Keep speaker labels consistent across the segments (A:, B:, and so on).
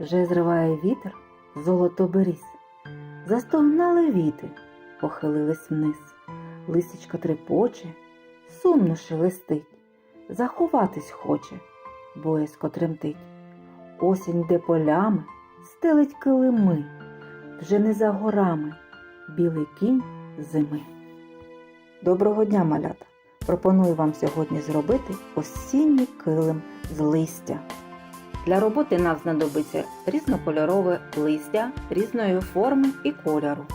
A: вже зриває вітер золото берізь. Застогнали віти, похилились вниз. Лисичка трепоче, сумно шелестить, заховатись хоче, боязко тремтить. Осінь йде полями, стелить килими, вже не за горами білий кінь зими. Доброго дня, малята! Пропоную вам сьогодні зробити осінній килим з листя. Для роботи нам знадобиться різнокольорове листя різної форми і кольору.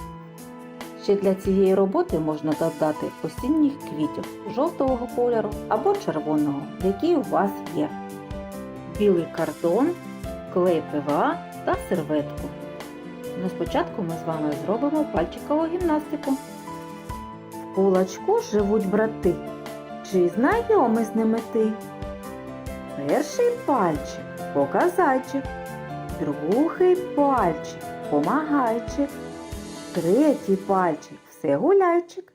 A: Ще для цієї роботи можна додати осінніх квітів жовтого кольору або червоного, який у вас є, білий картон, клей ПВА та серветку. Ну, спочатку ми з вами зробимо пальчикову гімнастику. В кулачку живуть брати. Чи знайомий з ними ти? Перший пальчик показайчик, другий пальчик помагайчик, третій пальчик всегуляйчик,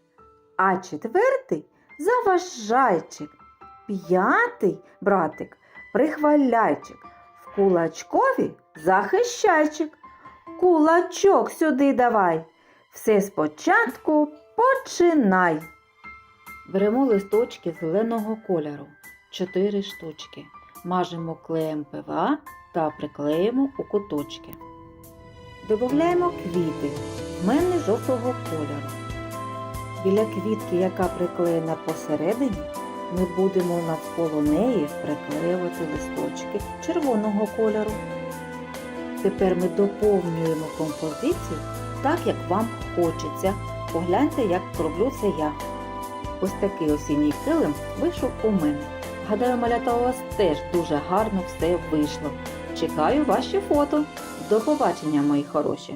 A: а четвертий заважайчик, п'ятий братик прихваляйчик, в кулачкові захищайчик. Кулачок сюди давай. Все спочатку починай. Беремо листочки зеленого кольору, 4 штучки. Мажемо клеєм ПВА та приклеїмо у куточки. Додаємо квіти. В мене жовтого кольору. Біля квітки, яка приклеєна посередині, ми будемо навколо неї приклеювати листочки червоного кольору. Тепер ми доповнюємо композицію так, як вам хочеться. Погляньте, як роблю це я. Ось такий осінній килим вийшов у мене. Гадаю, малята у вас теж дуже гарно все вийшло. Чекаю ваші фото. До побачення, мої хороші!